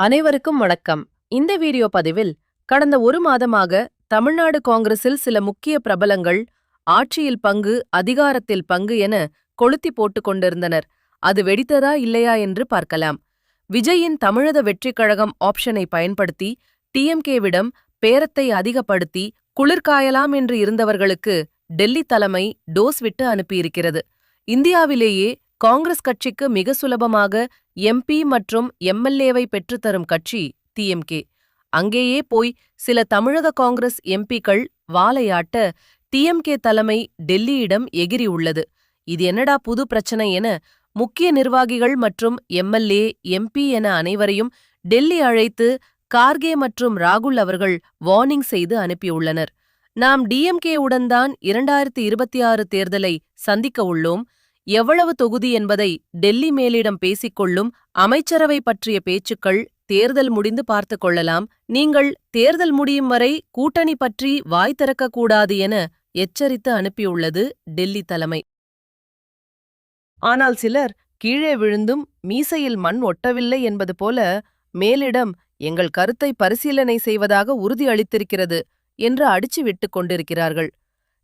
அனைவருக்கும் வணக்கம். இந்த வீடியோ பதிவில் கடந்த ஒரு மாதமாக தமிழ்நாடு காங்கிரஸில் சில முக்கிய பிரபலங்கள் ஆட்சியில் பங்கு அதிகாரத்தில் பங்கு என கொளுத்தி போட்டுக் கொண்டிருந்தனர். அது வெடித்ததா இல்லையா என்று பார்க்கலாம். விஜயின் தமிழக வெற்றிக் கழகம் ஆப்ஷனை பயன்படுத்தி டிஎம்கேவிடம் பேரத்தை அதிகப்படுத்தி குளிர்காயலாம் என்று இருந்தவர்களுக்கு டெல்லி தலைமை டோஸ் விட்டு அனுப்பியிருக்கிறது. இந்தியாவிலேயே காங்கிரஸ் கட்சிக்கு மிக சுலபமாக எம்பி மற்றும் எம்எல்ஏவை பெற்றுத்தரும் கட்சி டிஎம்கே அங்கேயே போய் சில தமிழக காங்கிரஸ் எம்பிக்கள் வாலையாட்ட டிஎம்கே தலைமை டெல்லியிடம் எகிரியுள்ளது இது என்னடா புது பிரச்சனை என முக்கிய நிர்வாகிகள் மற்றும் எம்எல்ஏ எம்பி என அனைவரையும் டெல்லி அழைத்து கார்கே மற்றும் ராகுல் அவர்கள் வார்னிங் செய்து அனுப்பியுள்ளனர். நாம் டிஎம்கேவுடன் தான் இரண்டாயிரத்தி இருபத்தி ஆறு தேர்தலை சந்திக்க உள்ளோம். எவ்வளவு தொகுதி என்பதை டெல்லி மேலிடம் பேசிக்கொள்ளும் அமைச்சரவை பற்றிய பேச்சுக்கள் தேர்தல் முடிந்து பார்த்துக் கொள்ளலாம். நீங்கள் தேர்தல் முடியும் வரை கூட்டணி பற்றி வாய் திறக்கக்கூடாது என எச்சரித்து அனுப்பியுள்ளது டெல்லி தலைமை. ஆனால் சிலர் கீழே விழுந்தும் மீசையில் மண் ஒட்டவில்லை என்பது போல மேலிடம் எங்கள் கருத்தை பரிசீலனை செய்வதாக உறுதி அளித்திருக்கிறது என்று அடிச்சு விட்டுக் கொண்டிருக்கிறார்கள்.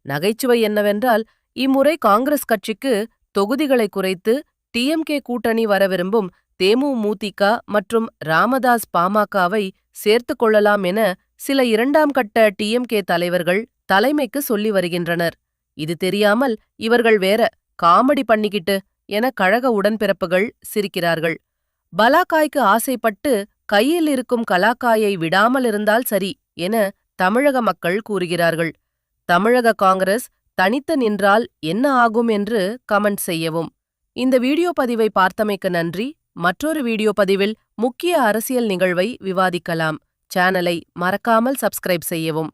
நகைச்சுவை என்னவென்றால் இம்முறை காங்கிரஸ் கட்சிக்கு தொகுதிகளை குறைத்து டிஎம்கே கூட்டணி வர விரும்பும் தேமுமுதிக மற்றும் ராமதாஸ் பாமகவை சேர்த்துக் கொள்ளலாம் என சில இரண்டாம் கட்ட டிஎம்கே தலைவர்கள் தலைமைக்கு சொல்லி வருகின்றனர். இது தெரியாமல் இவர்கள் வேற காமெடி பண்ணிக்கிட்டு என கழக உடன்பிறப்புகள் சிரிக்கிறார்கள். பலாக்காய்க்கு ஆசைப்பட்டு கையில் இருக்கும் கலாக்காயை விடாமல் இருந்தால் சரி என தமிழக மக்கள் கூறுகிறார்கள். தமிழக காங்கிரஸ் தனித்து நின்றால் என்ன ஆகும் என்று கமெண்ட் செய்யவும். இந்த வீடியோ பதிவை பார்த்தமைக்கு நன்றி. மற்றொரு வீடியோ பதிவில் முக்கிய அரசியல் நிகழ்வை விவாதிக்கலாம். சேனலை மறக்காமல் சப்ஸ்கிரைப் செய்யவும்.